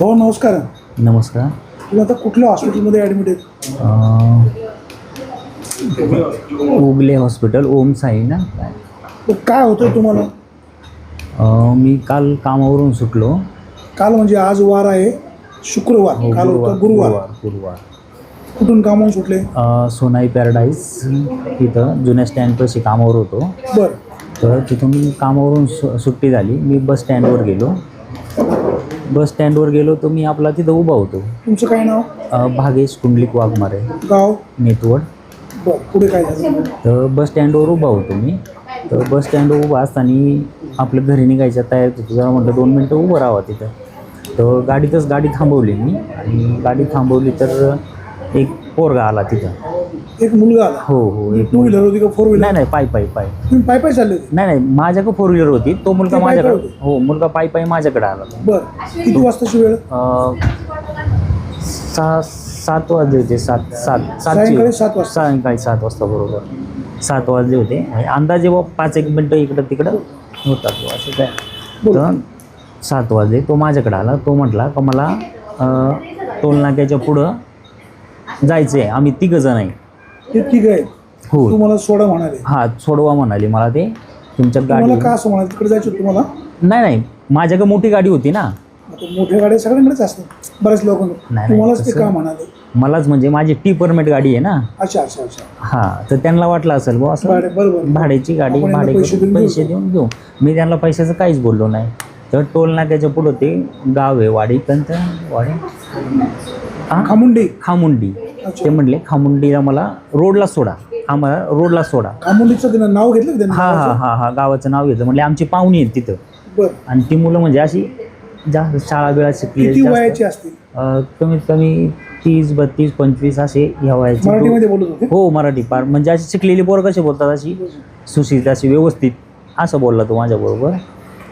भाऊ नमस्कार. नमस्कार. तुम्ही आता कुठल्या हॉस्पिटलमध्ये ॲडमिट आहेत? अं, उगले हॉस्पिटल ओम साई ना? तर काय होतं तुम्हाला? अं, मी काल कामावरून सुटलो. काल म्हणजे आज वार आहे शुक्रवार. हो, काल होतं गुरुवार गुरुवार. कुठून कामावून सुटले? अं, सोनाई पॅराडाईज तिथं जुन्या स्टँडपाशी कामावर होतो. बर. तर तिथून कामावरून सु सुट्टी झाली. मी बस स्टँडवर गेलो. बस स्टँडवर गेलो तर मी आपला तिथं उभा होतो. तुमचं काय नाव? अं, भागेश कुंडलिक वाघमारे. गाव? नेतवड. बर पुढे काय झालं? तर बस स्टँडवर उभा होतो मी. तर बस स्टँडवर उभा असताना आपल्या घरी निघायच्या तयारीत होतो. जरा म्हटलं दोन मिनटं उभं राहावं तिथं. तर गाडीतच गाडी थांबवली मी. आणि गाडी थांबवली तर एक पोरगा आला तिथं. एक मुलगा आला. हो हो एक टू व्हीलर होती का फोर व्हीलर नाही नाही पायी पायी पायी. तुम्ही पाय पाय चालले होते? नाही नाही माझ्याकडे फोर व्हीलर होती. तो मुलगा ते माझ्याकडे हो मुलगा पायी पायी माझ्याकडे आला. बर. किती वाजताची वेळ? अं, सहा सात वाजले होते सात सात सातची. सायंकाळी सात वाजता. सायंकाळी सात वाजता बरोबर. सात वाजले होते. आणि अंदाजे व पाच एक मिनटं इकडं तिकडं होता तो असं काय. तर सात वाजले तो माझ्याकडे आला. तो म्हटला का मला अं, टोल नाक्याच्या पुढं जायचं आहे आम्ही तिघं जण आहे. ठीक आहे. हो. तुम्हाला सोडा म्हणाले. हा सोडवा म्हणाली मला ते. तुमच्यात गाडी का असं म्हणाले? तिकडे जायचं होतं तुम्हाला? नाही नाही. माझ्याकडे मोठी गाडी होती ना. आता मोठ्या गाड्या सगळ्यांकडेच असतात. बऱ्याच नाही, तुम्हालाच ते तसं- का म्हणाले? मलाच म्हणजे माझी टी परमिट गाडी आहे ना. अच्छा अच्छा अच्छा. हां तर त्यांना वाटलं असेल बुवा असं बरोबर भाड्याची गाडी आपण यांना भाडे पैसे देऊन पैसे घेऊ. देऊन घेऊ. मी त्यांना पैशाचं काहीच बोललो नाही. तर टोल नाक्याच्या पुढं ते गाव आहे वाडी कोणतं? वाडी? हा? खामुंडी. खामुंडी. ते म्हणले खामुंडीला मला रोडला सोडा. आम्हाला रोडला सोडा. खामुंडीचं नाव घेतलं त्यांनी? हा हा हा हा गावाचं नाव घेतलं. म्हणजे आमची पाहुणी आहेत तिथं. आणि ती मुलं म्हणजे अशी जास्त शाळा बिळा शिकली कमीत कमी तीस बत्तीस पंचवीस असे ह्या वयाचे. हो मराठी. पार म्हणजे अशी शिकलेली पोरं कसे बोलतात? अशी सुशिक्षित अशी व्यवस्थित. असं बोलला तो माझ्याबरोबर.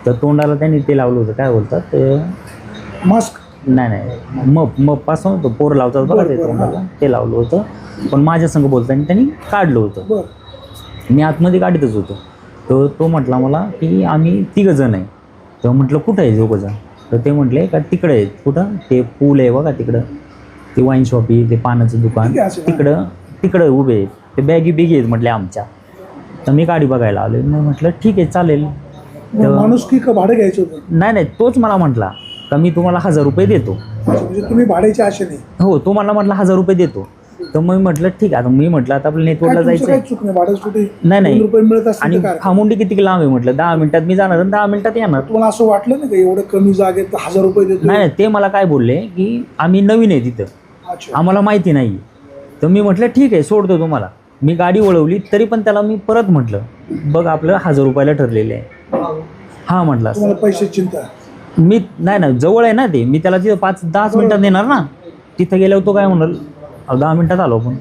तर तोंडाला त्यांनी ते लावलं होतं. काय बोलतात? मास्क नाही नाही. मप मपपासून होतं पोरं लावतात बघा ते तोंडाला ते लावलं होतं. पण माझ्या संग बोलताना त्यांनी काढलं होतं. मी आतमध्ये गाडीतच होतो. तर तो म्हटला मला की आम्ही तिघं जण आहे. तेव्हा म्हटलं कुठं आहे दोघं जण? तर ते म्हटले का तिकडे आहेत. कुठं? ते पूल आहे बघा तिकडं. ते वाईन शॉप आहे ते पानाचं दुकान. तिकडं तिकडं उभे आहेत. ते बॅगी बिगी आहेत म्हटले आमच्या. तर मी गाडी बघायला आलो मी म्हटलं ठीक आहे चालेल. मग माणूस की भाडं घ्यायचं नाही नाही. तोच मला म्हटला. का मी तुम्हाला हजार रुपये देतो. म्हणजे तुम्ही भाड्याच्या आशेने हो तो मला म्हटला हजार रुपये देतो. तर मग मी म्हटलं ठीक आहे आता मी म्हटलं आता आपल्या काय नेटवर्कला तुमचं जायचं काय आहे चूक नाही? भाडं नाही, नाही. रुपये मिळत असतील आणि तर काय? खामुंडी किती लांब आहे म्हटलं? दहा मिनिटात मी जाणार आणि दहा मिनिटात येणार. तुम्हाला असं वाटलं नाही का? एवढं कमी जागेत तर हजार रुपये देतो नाही नाही ते मला काय बोलले की आम्ही नवीन आहे तिथं. अच्छा. आम्हाला माहिती नाही तर मी म्हटलं ठीक आहे सोडतो तुम्हाला. मी गाडी वळवली तरी पण त्याला मी परत म्हटलं बघ आपलं हजार रुपयाला ठरलेलं आहे. हा. म्हटलं तुम्हाला पैशाची चिंता. मी नाही नाही जवळ आहे ना ते. मी त्याला तिथं पाच दहाच मिनिटात देणार ना. तिथं गेल्यावर तो काय म्हणाल अहो, दहा मिनिटात आलो पण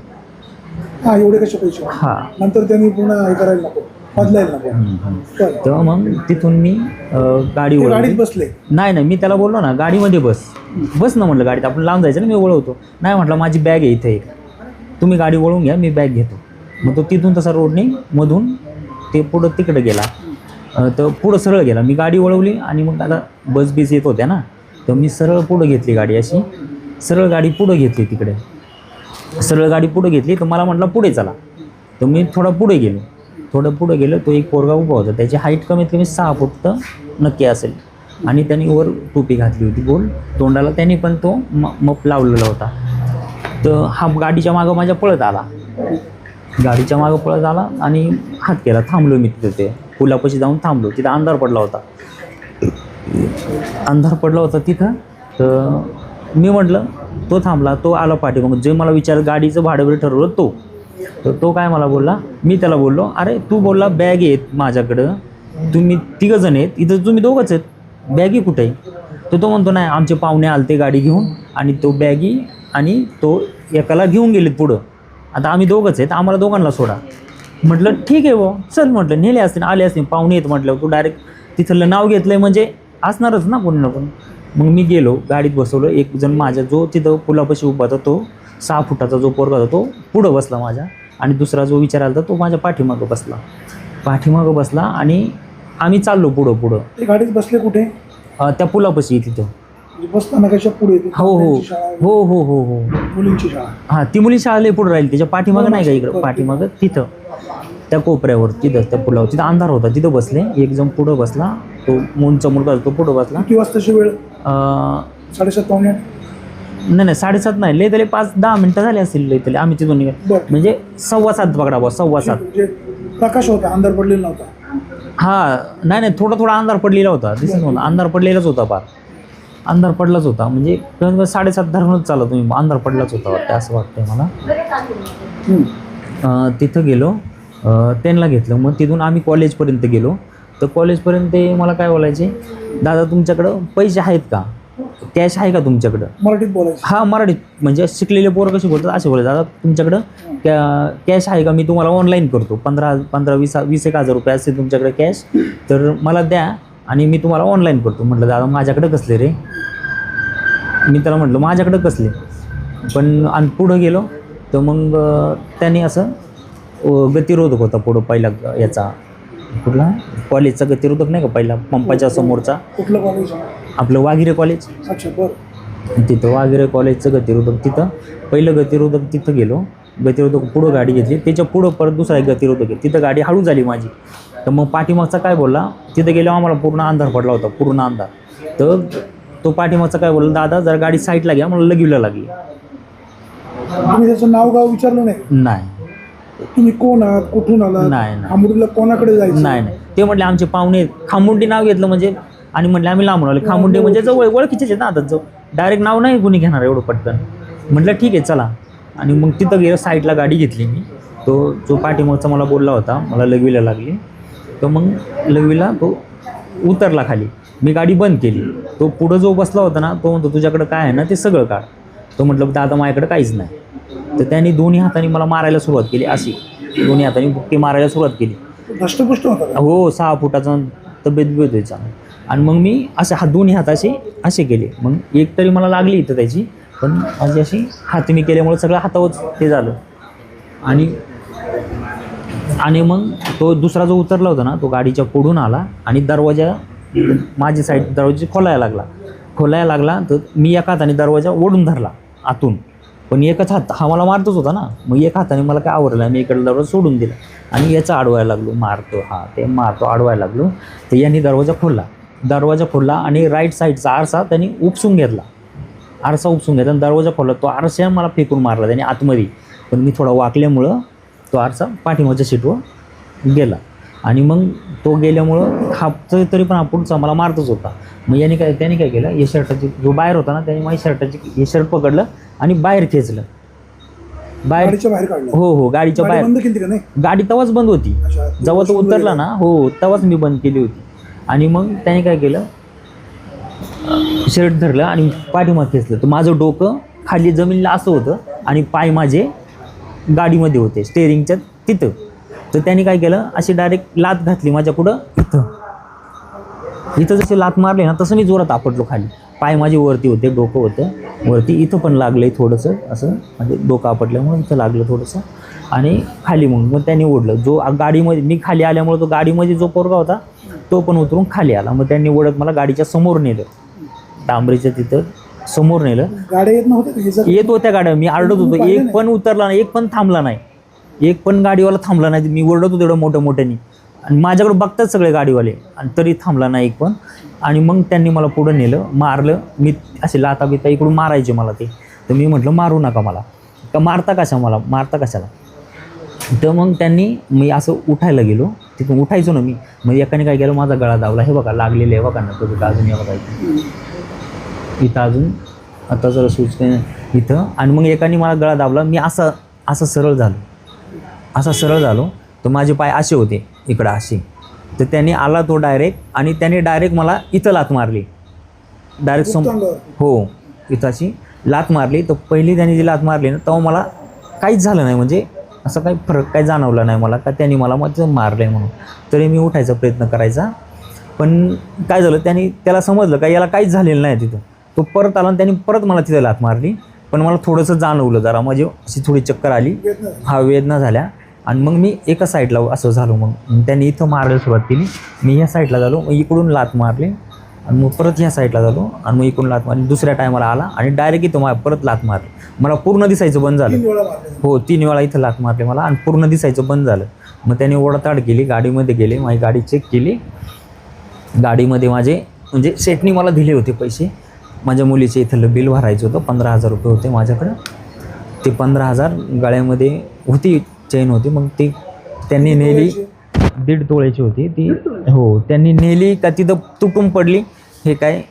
हा एवढे कसे पैसे? हा. नंतर त्यांनी पुन्हा हे करायला नको. बदलायला नको. हम्म, हम्म. बरं. तेव्हा मग तिथून मी अं, गाडी ते वळवली गाडीत बसले. नाही नाही मी त्याला बोललो ना गाडीमध्ये बस. बस ना म्हटलं गाडीत. आपण लांब जायचं ना मी वळवतो नाही म्हटलं माझी बॅग आहे इथे एक. तुम्ही गाडी वळवून घ्या मी बॅग घेतो. मग तो तिथून तसा रोडने मधून ते पुढं तिकडं गेला. तर पुढं सरळ गेला. मी गाडी वळवली आणि मग आता बस बीस येत होत्या ना. तर मी सरळ पुढं घेतली गाडी अशी. सरळ गाडी पुढं घेतली तिकडे. सरळ गाडी पुढे घेतली तर मला म्हटलं पुढे चला. तर मी थोडा पुढे गेलो. थोडं पुढे गेलो तो एक पोरगा उभा होता. त्याची हाईट कमीत कमी सहा फूट तर नक्की असेल. आणि त्यांनी वर टोपी घातली होती गोल. तोंडाला त्यांनी पण तो म मप लावलेला होता. तर हा गाडीच्या मागं माझ्या पळत आला. गाडीच्या मागं पळत आला आणि हात केला. थांबलो मी तिथे. ते पुलापाशी जाऊन थांबलो. तिथं अंधार पडला होता. अंधार पडला होता तिथं. तर मी म्हटलं तो थांबला तो आला पाठीमागून. जे मला विचार गाडीचं भाडं ठरवलं तो. तर तो काय मला बोलला मी त्याला बोललो अरे तू बोलला बॅग आहेत माझ्याकडं. तुम्ही तिघं जण आहेत. इथं तुम्ही दोघंच आहेत. बॅगी कुठे आहे? तर तो म्हणतो नाही आमचे पाहुणे आलते गाडी घेऊन आणि तो बॅगी आणि तो एकाला घेऊन गेलेत पुढं. आता आम्ही दोघंच आहेत. आम्हाला दोघांना सोडा. म्हटलं ठीक आहे भाऊ चल म्हटलं नेले असतील आले असतील पाहुणे येत म्हटलं तू डायरेक्ट तिथलं नाव घेतलंय म्हणजे असणारच ना कोणी ना कोणी. मग मी गेलो गाडीत बसवलं एक जण माझ्या जो तिथं पुलापाशी उभा होता तो सहा फुटाचा जो पोरगा होता तो पुढं बसला माझ्या आणि दुसरा जो विचार आला होता तो माझ्या पाठीमागं बसला. पाठीमागं बसला आणि आम्ही चाललो पुढं पुढं. ते गाडीत बसले कुठे? त्या पुलापाशी तिथं. म्हणजे बसताना कशा पुढे हो हो. मुलांची शाळा आहे, हो हो हो हो. मुलींची शाळा हां ती मुली शाळा लई पुढे राहील. त्याच्या पाठीमागं नाही का इकडं? बरं. पाठीमागं तिथं. त्या कोपऱ्यावर तिथं त्या पुलावर. तिथं अंधार होता तिथं बसले. एक जण पुढं बसला. तो मूनचा मुलगा होता, तो पुढं बसला. किती वाजताची वेळ? अं, साडेसात पावणे आठ? नाही नाही साडेसात नाही. लय तरी पाच दहा मिनटं झाली असतील लय तरी. आम्ही तिथून निघालो. बरं. म्हणजे सव्वा सात पकडा बा सव्वा सात. म्हणजे प्रकाश होता अंधार पडलेला नव्हता. हा नाही नाही थोडा थोडा अंधार पडलेला होता. दिसत नव्हता. अंधार पडलेलाच होता फार. अंधार पडलाच होता. म्हणजे कमी साडेसात धरूनच चालला तुम्ही. अंधार पडलाच होता वाटतं असं वाटतंय मला. तिथं गेलो. त्यांना घेतलं. मग तिथून आम्ही कॉलेजपर्यंत गेलो. तर कॉलेजपर्यंत ते मला काय बोलायचे दादा तुमच्याकडं पैसे आहेत का? कॅश आहे का तुमच्याकडं? मराठीत बोलायचं. हा मराठीत. म्हणजे शिकलेले पोरं कसे बोलतात असे बोलतात. दादा तुमच्याकडं कॅ कॅश आहे का? मी तुम्हाला ऑनलाईन करतो. पंधरा पंधरा वीस वीस एक हजार रुपये असते तुमच्याकडे कॅश. तर मला द्या आणि मी तुम्हाला ऑनलाईन करतो. म्हटलं दादा माझ्याकडे कसले रे? मी त्याला म्हटलं माझ्याकडे कसले? पण आणि पुढं गेलो तर मग त्याने असं गतिरोधक होता पुढं पहिला याचा. कुठला? कॉलेजचा गतिरोधक नाही का पहिला? पंपाच्या समोरचा. कुठलं कॉलेज आपलं वाघिरे कॉलेज अच्छा बरं. तिथं वाघेरे कॉलेजचं गतिरोधक तिथं. पहिलं गतिरोधक तिथं गेलो. गतिरोधक पुढं गाडी घेतली. त्याच्या पुढं परत दुसरा एक गतिरोधक आहे. तिथं गाडी हळू झाली माझी. तर मग पाठीमागचा काय बोलला? तिथं गेलो आम्हाला पूर्ण अंधार पडला होता पूर्ण अंधार. तर तो पाठीमागचा काय बोलला? दादा जर गाडी साईडला घ्या मला लगीला लागली. तुम्ही त्याचं नाव गाव विचारलं नाही? नाही. तुम्ही कोण आहात? कुठून आलात? नाही, नाही. कोणाकडे जायचं? नाही नाही. ते म्हटले आमचे पाहुणे. खामुंडी नाव घेतलं म्हणजे आणि म्हटले आम्ही लांबून आले. खामुंडी म्हणजे जवळ ओळखीचेच आहेत ना आता. जवळ. डायरेक्ट नाव नाही कुणी घेणार एवढं पटकन. म्हटलं ठीक आहे चला. आणि मग तिथं गेलं साईडला गाडी घेतली मी. तो जो पाठीमागचा मला बोलला होता मला लघवीला लागली. तर मग लघवीला तो उतरला खाली. मी गाडी बंद केली. तो पुढं जो बसला होता ना तो म्हणतो तुझ्याकडं काय आहे ना ते सगळं काढ. तो म्हटलं दादा माझ्याकडे काहीच नाही. तर त्यांनी दोन्ही हाताने मला मारायला सुरुवात केली अशी. दोन्ही हाताने बुक्के मारायला सुरुवात केली. होता? हो सहा फुटाचा तब्येत व्हायचा आणि मग मी असे हात दोन्ही हात असे असे केले. मग एक तरी मला लागली इथं त्याची. पण माझी अशी हात मी केल्यामुळे सगळं हातावरच ते झालं. आणि आणि मग तो दुसरा जो उतरला होता ना तो गाडीच्या पुढून आला आणि दरवाजा माझी साईड दरवाजा खोलायला लागला. खोलायला लागला तर मी एका हाताने दरवाजा ओढून धरला आतून. पण एकच हात हा मला मारतच होता ना. मग एक हाताने मला काय आवरलं मी इकडे दरवाजा सोडून दिला. आणि याचा अडवायला लागलो मारतो हा ते मारतो अडवायला लागलो. तर यांनी दरवाजा खोलला. दरवाजा खोलला आणि राईट साईडचा आरसा त्यांनी उपसून घेतला. आरसा उपसून घेतला आणि दरवाजा खोलला तो आरसा मला फेकून मारला त्याने आतमध्ये. पण मी थोडा वाकल्यामुळं तो आरसा पाठीमागच्या सीटवर गेला. आणि मग तो गेल्यामुळं हा तर- पण हा पुढचा मला मारतच होता. मग याने काय त्याने काय केलं या शर्टाची जो बाहेर होता ना त्याने माझ्या शर्टाची हे शर्ट पकडलं आणि बाहेर खेचलं. बाहेर हो हो गाडीच्या गाडी बाहेर. गाडी तेव्हाच बंद होती. जेव्हा तो उतरला ना हो तेव्हाच मी बंद केली होती. आणि मग त्याने काय केलं शर्ट धरलं आणि पाठीमाग खेचलं. तर माझं डोकं खाली जमिनीला असं होतं आणि पाय माझे गाडीमध्ये होते स्टेअरिंगच्या तिथं. तर त्याने काय केलं अशी डायरेक्ट लात घातली माझ्या पुढं इथं. इथं जसे लात मारले ना तसं मी जोरात आपटलो खाली. पाय माझे वरती होते डोकं होतं. वरती इथं पण लागलं आहे थोडंसं असं. म्हणजे डोकं आपटल्यामुळे इथं लागलं थोडंसं. आणि खाली मग मग त्याने ओढलं. जो गाडीमध्ये मी खाली आल्यामुळे तो गाडीमध्ये जो पोरगा होता तो पण उतरून खाली आला. मग त्यांनी ओढत मला गाडीच्या समोर नेलं. डांबरीच्या तिथं समोर नेलं. गाड्या येत नव्हत्या येत होत्या गाड्या. मी आरडत होतो. एक? पण उतरला नाही एक पण थांबला नाही. एक पण गाडीवाला थांबला नाही. मी ओरडत होतो एवढं मोठ्या मोठ्याने. आणि माझ्याकडे बघतात सगळे गाडीवाले. आणि तरी थांबला नाही एक पण. आणि मग त्यांनी मला पुढं नेलं मारलं. मी असे लाता बिता इकडून मारायचे मला ते. तर मी म्हटलं मारू नका मला. का मारता कशा मला? मारता कशाला? तर मग त्यांनी मी असं उठायला गेलो. तिथून उठायचो ना मी. मग एकाने काय केलं? माझा गळा दावला हे बघा लागलेले आहे बघा ना तो अजून हे बघा इथं. अजून. आता जरा सुचते इथं. आणि मग एकाने मला गळा दाबला. मी असं असं सरळ झालो. असा सरळ झालो. तर माझे पाय असे होते इकडं असे. तर त्याने आला तो डायरेक्ट आणि त्याने डायरेक्ट मला इथं लात मारली. डायरेक्ट सम. हो इथं अशी लात मारली. तर पहिली त्याने जी लात मारली ना तेव्हा मला काहीच झालं नाही. म्हणजे असं काही फरक काही जाणवला नाही मला. का त्यांनी मला मग मारलं आहे म्हणून. तरी मी उठायचा प्रयत्न करायचा. पण काय झालं त्यांनी त्याला समजलं का याला काहीच झालेलं नाही तिथं. तो परत आला आणि त्यांनी परत मला तिथं लात मारली. पण मला थोडंसं जाणवलं जरा. म्हणजे अशी थोडी चक्कर आली. हा वेदना झाल्या. आणि मग मी एका साईडला असं झालो मग. त्यांनी इथं मारायला सुरुवात केली. मी ह्या साईडला झालो. मग इकडून लात मारली. आणि मग परत ह्या साईडला जातो आणि मग इकडून लात मारली. दुसऱ्या टायमाला आला आणि डायरेक्ट इथं मा परत लात मारली. मला पूर्ण दिसायचं बंद झालं. हो तीन वेळा इथं लात मारले मला आणि पूर्ण दिसायचं बंद झालं. मग त्याने ओढताड केली. गाडीमध्ये गेले. माझी गाडी चेक केली. गाडीमध्ये माझे म्हणजे सेटनी मला दिले होते पैसे. माझ्या मुलीचे इथलं बिल भरायचं होतं पंधरा हजार रुपये होते माझ्याकडं. ते पंधरा हजार गळ्यामध्ये होती चेन होती. मग ती त्यांनी नेली. दीड तोळ्याची होती. ती हो त्यांनी नेली का तिथं तुटून पडली हे काय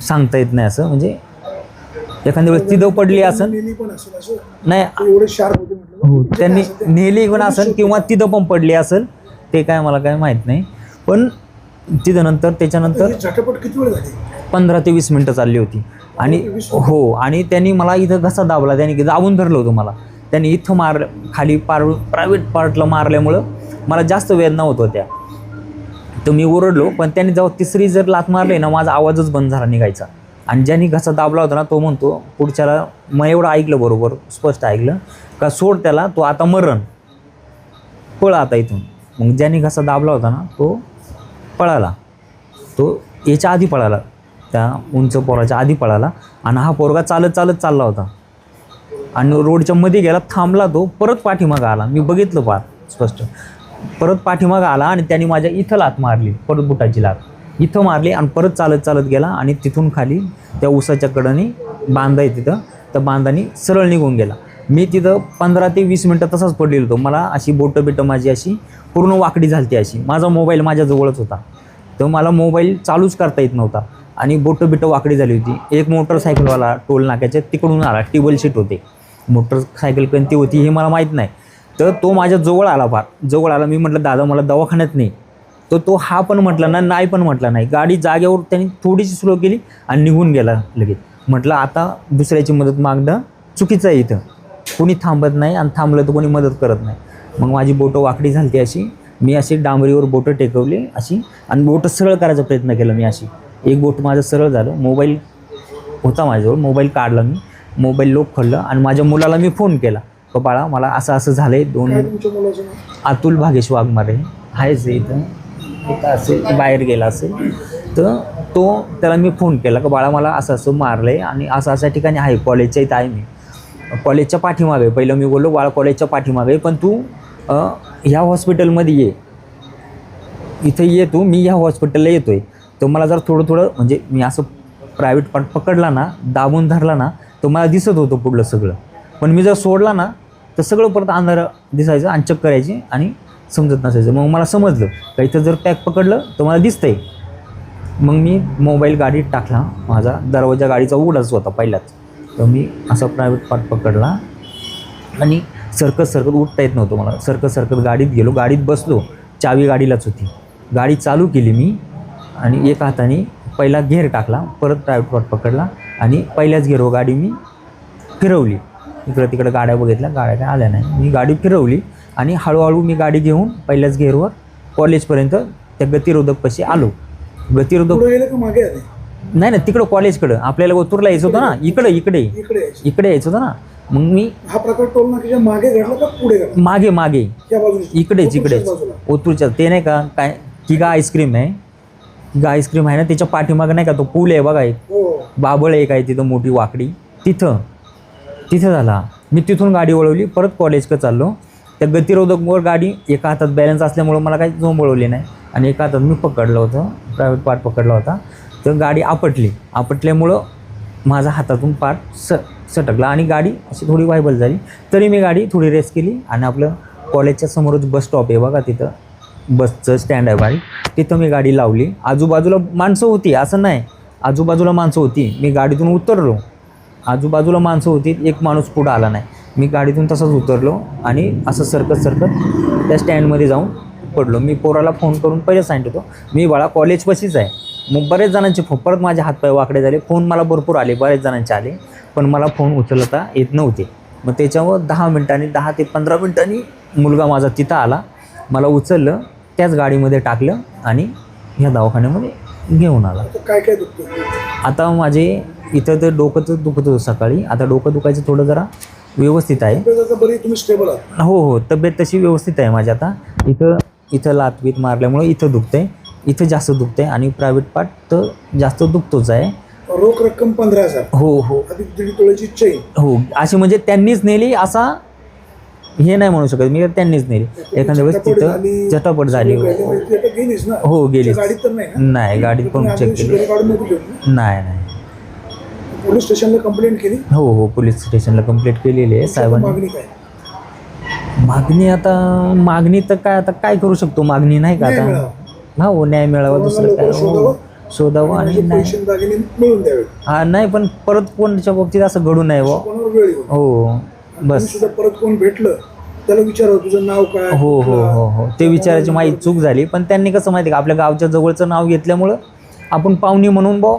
सांगता येत नाही असं. म्हणजे एखाद्या वेळेस तिथं पडली असं. नाही हो त्यांनी नेली पण असेल किंवा तिथं पण पडली असेल ते काय मला काय माहीत नाही. पण तिथं नंतर त्याच्यानंतर झटपट किती वेळ झाली? पंधरा ते वीस मिनटं चालली होती. आणि हो आणि त्यांनी मला इथं घसा दाबला? त्यांनी दाबून धरलं होतं मला. त्यांनी इथं मार खाली पार प्रायव्हेट पार्टला मारल्यामुळं मला जास्त वेदना होत होत्या. तर मी ओरडलो पण त्यांनी जेव्हा तिसरी जर लात मारली ना माझा आवाजच बंद झाला निघायचा. आणि ज्यांनी घसा दाबला होता ना तो म्हणतो पुढच्याला मग एवढं ऐकलं बरोबर स्पष्ट ऐकलं. का सोड त्याला तो आता मरण. पळ आता इथून. मग ज्यांनी घसा दाबला होता ना तो पळाला. तो याच्या आधी पळाला. त्या उंच पोराच्या आधी पळाला आणि हा पोरगा चालत चालत चालला होता. आणि रोडच्या मध्ये गेला थांबला तो परत पाठीमागं आला. मी बघितलं पार स्पष्ट. परत पाठीमागं आला आणि त्याने माझ्या इथं लात मारली परत बुटाची लात. इथं मारली आणि परत चालत चालत गेला आणि तिथून खाली त्या उसाच्या कडनी बांधा आहे तिथं. त्या बांधाने सरळ निघून गेला. मी तिथं पंधरा ते वीस मिनटं तसाच पडलेलो होतो. मला अशी बोटं बिटं माझी अशी पूर्ण वाकडी झालती अशी. माझा मोबाईल माझ्याजवळच होता. तर मला मोबाईल चालूच करता येत नव्हता. आणि बोटं बिटं वाकडी झाली होती. एक मोटरसायकलवाला टोल नाक्याच्या तिकडून आला. टेबल शीट होते. मोटरसायकल कोणती होती हे मला माहीत नाही. तर तो माझ्या जवळ आला फार. जवळ आला मी म्हटलं दादा मला दवाखान्यात नाही तर तो हा पण म्हटला ना नाही पण म्हटला नाही. गाडी जागेवर त्यांनी थोडीशी स्लो केली आणि निघून गेला लगेच. म्हटलं आता दुसऱ्याची मदत मागणं चुकीचं आहे इथं. कोणी थांबत नाही आणि थांबलं तर कोणी मदत करत नाही. मग माझी बोटं वाकडी झाली अशी. मी अशी डांबरीवर बोटं टेकवली अशी आणि बोटं सरळ करायचा प्रयत्न केला मी अशी. एक बोट माझं सरळ झालं. मोबाईल होता माझ्याजवळ. मोबाईल काढला मी. मोबाईल लोक खोललं आणि माझ्या मुलाला मी फोन केला. का बाळा मला असं असं झालं आहे दोन अतुल भागेश वाघमारे. आहेच आहे इथं. इथं असेल बाहेर गेला असेल. तर तो त्याला मी फोन केला. का बाळा मला असं असं मारलं आहे आणि असं अशा ठिकाणी आहे. कॉलेजच्या इथं आहे मी. कॉलेजच्या पाठीमागे पहिलं मी बोललो बाळा कॉलेजच्या पाठीमागे पण तू ह्या हॉस्पिटलमध्ये ये. इथं ये तू मी ह्या हॉस्पिटलला येतो आहे तर मला जर थोडं थोडं म्हणजे मी असं प्रायव्हेट पार्ट पकडला ना दाबून धरला ना तर मला दिसत होतं पुढलं सगळं. पण मी जर सोडला ना तर सगळं परत अंधार दिसायचं आणि चक्कर यायची आणि समजत नसायचं. मग मला समजलं. का इथं जर पॅक पकडलं तर मला दिसतंय. मग मी मोबाईल गाडीत टाकला. माझा दरवाजा गाडीचा उघडाच होता पहिलाच. तर मी असा प्रायव्हेट पार्ट पकडला. आणि सरकत सरकत उठता येत नव्हतं मला. सरकत सरकत गाडीत गेलो. गाडीत बसलो. चावी गाडीलाच होती. गाडी चालू केली मी आणि एका हाताने पहिला घेर टाकला. परत प्रायव्हेट पार्ट पकडला आणि पहिल्याच घेरो गाडी मी फिरवली. इकडं तिकडं गाड्या बघितल्या. गाड्या काय आल्या नाही. मी गाडी फिरवली आणि हळूहळू मी गाडी घेऊन पहिल्याच घेरवर कॉलेजपर्यंत त्या गतिरोधकपाशी आलो. गतिरोधक मागे आले? नाही ना तिकडं कॉलेजकडं आपल्याला ओतूरला यायचं होतं ना. इकडं इकडे इकडे यायचे. इकडे यायचं होतं ना. मग मी हा प्रकार टोल नाक्याच्या मागे घडला का पुढे घडला? मागे मागे. या बाजूला. इकडेच इकडेच. बाजूला. ओतूरच्या. ते नाही का काय किगा आईस्क्रीम आहे. किगा आईस्क्रीम आहे ना त्याच्या पाठीमागं नाही का तो पूल आहे बघा एक. हो. बाबळ एक आहे तिथं मोठी वाकडी. तिथं तिथं झाला. मी तिथून गाडी वळवली परत कॉलेजकडे चाललो. त्या गतिरोधकवर गाडी एका हातात बॅलन्स असल्यामुळं मला काही झोंब वळवली नाही. आणि एका हातात मी पकडलं होतं प्रायव्हेट पार्ट पकडला होता. तर गाडी आपटली. आपटल्यामुळं माझा हातातून पार स सटकला आणि गाडी अशी थोडी वायबल झाली. तरी मी गाडी थोडी रेस केली आणि आपलं कॉलेजच्या समोरच बस स्टॉप आहे बघा तिथं. बसचं स्टँड आहे बाई तिथं मी गाडी लावली. आजूबाजूला माणसं होती असं नाही. आजूबाजूला माणसं होती. मी गाडीतून उतरलो. आजूबाजूला माणसं होती एक माणूस पुढं आला नाही. मी गाडीतून तसंच उतरलो आणि असं सरकत सरकत त्या स्टँडमध्ये जाऊन पडलो. मी पोराला फोन करून पहिले सांगितलं मी बाळा कॉलेजपाशीच आहे. मग बरेच जणांचे फो परत माझे हातपाय वाकडे झाले. फोन मला भरपूर आले. बरेच जणांचे आले. पण मला फोन उचलता येत नव्हते. मग त्याच्यावर दहा मिनिटांनी दहा ते पंधरा मिनिटांनी मुलगा माझा तिथं आला. मला उचललं त्याच गाडीमध्ये टाकलं आणि ह्या दवाखान्यामध्ये घेऊन आला. आता काय काय दुखतं आता माझे इथं तर डोकं तर दुखत होतं सकाळी. आता डोकं दुखायचं थोडं जरा व्यवस्थित आहे. हो हो. तब्येत तशी व्यवस्थित आहे माझी आता. इथं इथं लातबीत मारल्यामुळं इथं दुखतंय इथं जास्त दुखतंय आणि प्रायव्हेट पार्ट तर जास्त दुखतोच आहे. रोख रक्कम पंधरा हजार. हो हो. अधिक दीड तोळ्याची चैन हो अशी म्हणजे त्यांनीच नेली असा हे नाही म्हणू शकत मी त्यांनीच नेली. एखाद्या वेळेस तिथं झटापट झाली. हो ती आता गेलीच ना. हो गेलीच. त्या गाडीत तर नाही ना? नाही गाडीत पण चेक केली शिगारी काढून नको घेऊन ना. नाही नाही. पोलीस स्टेशनला कंप्लेंट केली? हो हो पोलीस स्टेशनला कंप्लेंट केलेली आहे साहेबांनी. मागणी काय? मागणी आता मागणी तर काय आता काय करू शकतो मागणी नाही का न्याय आता मिळावा. हा हो न्याय मिळावा कोणाला दुसरं काय? लवकर हो शोधावं. शोधावं आणि नाही पैसे आणि दागिने मिळून द्यावे हा नाही पण परत कोणच्या बाबतीत असं घडू नये हो. कोणावर वेळ येऊ हो आणि बस. सुद्धा परत कोण भेटलं त्याला विचारावं तुझं नाव काय हो हो कुठलं? हो हो. ते विचारायची माझी चूक झाली पण त्यांनी कसं माहिती का आपल्या गावच्या जवळचं नाव घेतल्यामुळं आपण पाहुणी म्हणून बा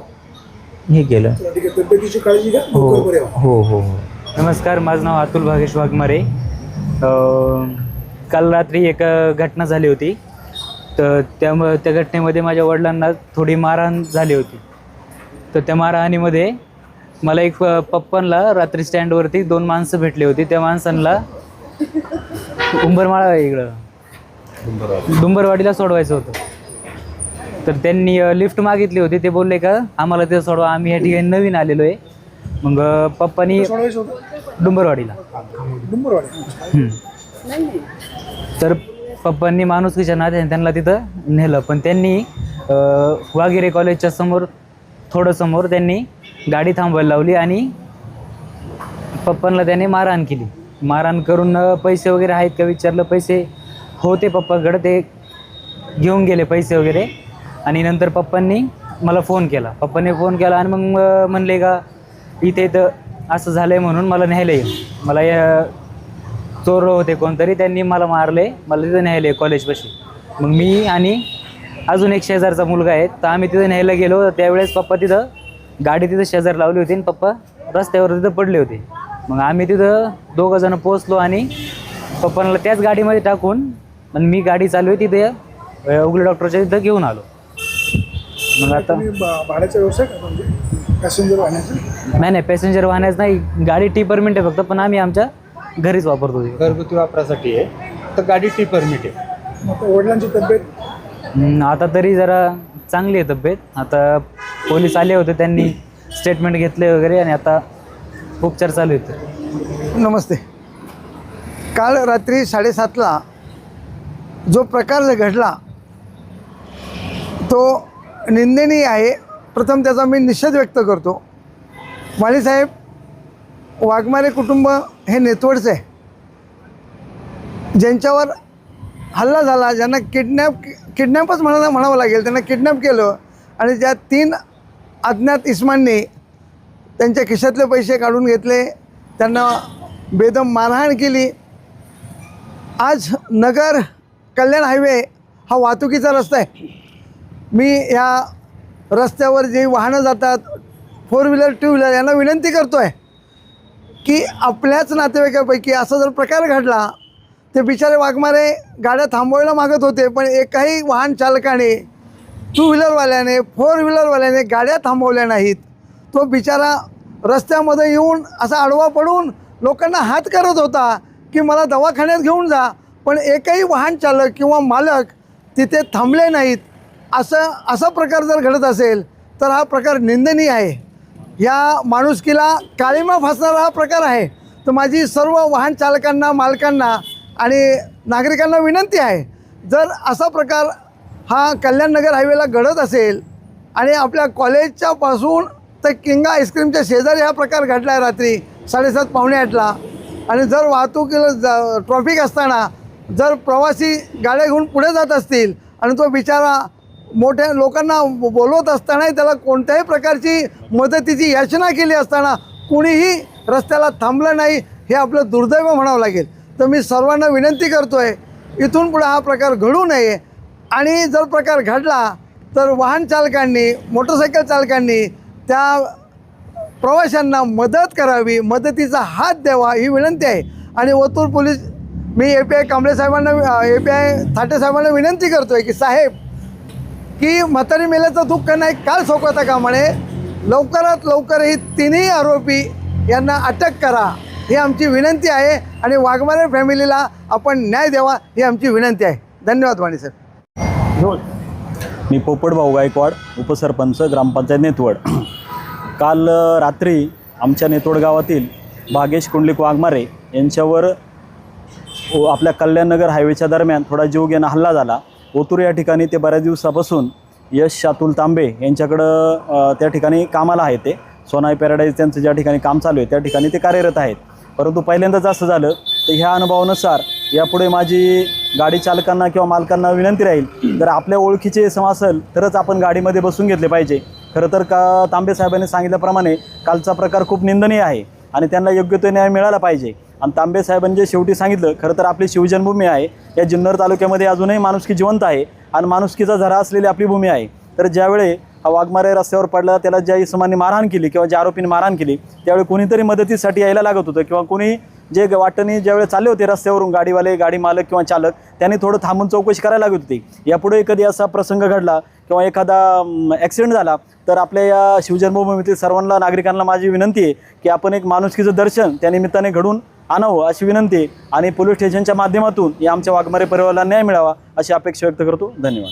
हे केलं. चला, ठीक आहे तब्येतीची काळजी घ्या हो लवकर बरे व्हा. हो हो हो. नमस्कार माझं नाव अतुल भागेश वाघमारे. काल रात्री एक घटना झाली होती. तर त्यामुळे त्या घटनेमध्ये माझ्या वडिलांना थोडी मारहाण झाली होती. तर त्या मारहाणीमध्ये मला एक पप्पांना रात्री स्टँडवरती दोन माणसं भेटली होती. त्या माणसांना उंबरमाळा इकडं. डुंबरवाडीला सोडवायचं होतं. तर त्यांनी लिफ्ट मागितली होती. ते बोलले का आम्हाला ते सोडवा. आम्ही या ठिकाणी नवीन आलेलो आहे. मग पप्पानी डुंबरवाडीला. हम्म. तर पप्पांनी माणुसकीच्या नात्याने त्यांना तिथं नेलं. पण त्यांनी अं, वाघेरे कॉलेजच्या समोर थोडं समोर त्यांनी गाडी थांबवायला लावली आणि पप्पांना त्याने मारहाण केली. मारहाण करून अं, पैसे वगैरे आहेत का विचारलं पैसे होते पप्पाकडं ते घेऊन गेले पैसे वगैरे. आणि नंतर पप्पांनी मला फोन केला. पप्पांनी फोन केला आणि मग अं, म्हणले का इथे इथं असं झालं आहे म्हणून मला न्यायला येईल. मला या चोर होते कोणतरी त्यांनी मला मारले. मला तिथं न्यायला न्यायले कॉलेजपाशी मग मी आणि अजून एक शेजारचा मुलगा आहे तर आम्ही तिथं न्यायला गेलो. तर त्यावेळेस पप्पा तिथं गाडी तिथं शेजार लावली होती आणि पप्पा रस्त्यावर तिथं पडले होते. मग आम्ही तिथं दोघं जण पोचलो आणि पप्पांना त्याच गाडीमध्ये टाकून मग मी गाडी चालू आहे तिथे उघडे डॉक्टरच्या तिथं घेऊन आलो. मग आता भाड्याचा व्यवसाय पॅसेंजर वाहण्याचा? नाही नाही पॅसेंजर वाहण्यास नाही. गाडी टी परमिट आहे फक्त पण आम्ही आमच्या घरीच वापरतो ते. घरगुती वापरासाठी आहे. तर गाडी टी परमिट आहे. मग आता वडिलांची तब्येत? हम्म, आता तरी जरा चांगली आहे तब्येत. आता पोलीस आले होते त्यांनी स्टेटमेंट घेतले वगैरे आणि आता उपचार चालू आहेत. नमस्ते. काल रात्री साडेसातला जो प्रकार घडला तो निंदनीय आहे प्रथम त्याचा मी निषेध व्यक्त करतो. माळीसाहेब वाघमारे कुटुंब हे नेतवडचे आहे. ज्यांच्यावर हल्ला झाला ज्यांना किडनॅप किडनॅपच म्हणा म्हणावं लागेल त्यांना किडनॅप केलं आणि ज्या तीन अज्ञात इस्मांनी त्यांच्या खिशातले पैसे काढून घेतले त्यांना बेदम मारहाण केली. आज नगर कल्याण हायवे हा वाहतुकीचा रस्ता आहे. मी या रस्त्यावर जी वाहनं जातात फोर व्हीलर टू व्हीलर यांना विनंती करतो आहे की आपल्याच नातेवाईकापैकी असा जर प्रकार घडला ते बिचारे वाघमारे गाड्या थांबवायला मागत होते पण एकाही वाहन चालकाने टू व्हीलरवाल्याने फोर व्हीलरवाल्याने गाड्या थांबवल्या नाहीत. तो बिचारा रस्त्यामध्ये येऊन असा आडवा पडून लोकांना हात करत होता की मला दवाखान्यात घेऊन जा पण एकही वाहन चालक किंवा मालक तिथे थांबले नाहीत. असं असा प्रकार जर घडत असेल तर हा प्रकार निंदनीय आहे. या माणुसकीला काळीमा फासणारा हा प्रकार आहे. तर माझी सर्व वाहन चालकांना मालकांना आणि नागरिकांना विनंती आहे जर असा प्रकार हा कल्याणनगर हायवेला घडत असेल आणि आपल्या कॉलेजच्या पासून तर किंगा आईस्क्रीमच्या शेजारी हा प्रकार घडला आहे रात्री साडेसात पावणे आठला आणि जर वाहतुकीला ज ट्रॉफिक असताना जर प्रवासी गाड्या घेऊन पुढे जात असतील आणि तो बिचारा मोठ्या लोकांना बोलवत असतानाही त्याला कोणत्याही प्रकारची मदतीची याचना केली असताना कुणीही रस्त्याला थांबलं नाही हे आपलं दुर्दैव म्हणावं लागेल. तर मी सर्वांना विनंती करतो आहे इथून पुढे हा प्रकार घडू नये आणि जर प्रकार घडला तर वाहन चालकांनी मोटरसायकल चालकांनी त्या प्रवाशांना मदत करावी मदतीचा हात द्यावा ही विनंती आहे. आणि ओतूर पोलीस मी ए पी आय कांबळे साहेबांना ए पी आय थाटे साहेबांना विनंती करतो आहे की साहेब की म्हातारी मेल्याचं दुःख नाही काल सोकवता म्हणे लवकरात लवकर ही तिन्ही आरोपी यांना अटक करा. ही आमची विनंती आहे आणि वाघमारे फॅमिलीला आपण न्याय द्यावा ही आमची विनंती आहे. धन्यवाद वाणी सर मी पोपटभाऊ गायकवाड उपसरपंच ग्रामपंचायत नेतवड. काल रात्री आमच्या नेतवड गावातील भागेश कुंडलिक वाघमारे यांच्यावर आपल्या कल्याणनगर हायवेच्या दरम्यान थोडा जीवघेणा हल्ला झाला. ओतूर या ठिकाणी ते बऱ्याच दिवसापासून यश शातुल तांबे यांच्याकडं त्या ठिकाणी कामाला आहे ते. सोनाई पॅराडाईज त्यांचं ज्या ठिकाणी काम चालू आहे त्या ठिकाणी ते कार्यरत आहेत. परंतु पहिल्यांदाच असं झालं तर ह्या अनुभवानुसार यापुढे माझी गाडी चालकांना किंवा मालकांना विनंती राहील जर आपल्या ओळखीचे सम असेल तरच आपण गाडीमध्ये बसून घेतले पाहिजे. खरं तर का तांबे साहेबांनी सांगितल्याप्रमाणे कालचा प्रकार खूप निंदनीय आहे आणि त्यांना योग्य तो न्याय मिळाला पाहिजे. आणि तांबे साहेबांनी जे शेवटी सांगितलं खरं तर आपली शिवजन्मभूमी आहे. या जुन्नर तालुक्यामध्ये अजूनही माणुसकी जिवंत आहे आणि माणुसकीचा झरा असलेली आपली भूमी आहे. तर ज्यावेळी हा वाघमारे रस्त्यावर पडला त्याला ज्या इसमांनी मारहाण केली किंवा ज्या आरोपींनी मारहाण केली त्यावेळी कोणीतरी मदतीसाठी यायला लागत होतं किंवा कोणी जे वाटणी ज्यावेळी चालले होते रस्त्यावरून गाडीवाले गाडी मालक किंवा चालक त्यांनी थोडं थांबून चौकशी करायला लागत होती. यापुढे कधी असा प्रसंग घडला किंवा एखादा ॲक्सिडेंट झाला तर आपल्या या शिवजन्मभूमीतील सर्वांना नागरिकांना माझी विनंती आहे की आपण एक माणुसकीचं दर्शन त्या निमित्ताने घडून आणावं अशी विनंती आणि पोलीस स्टेशनच्या माध्यमातून या आमच्या वाघमारे परिवाराला न्याय मिळावा अशी अपेक्षा व्यक्त करतो. धन्यवाद.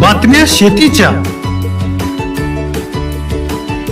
बातम्या शेतीच्या.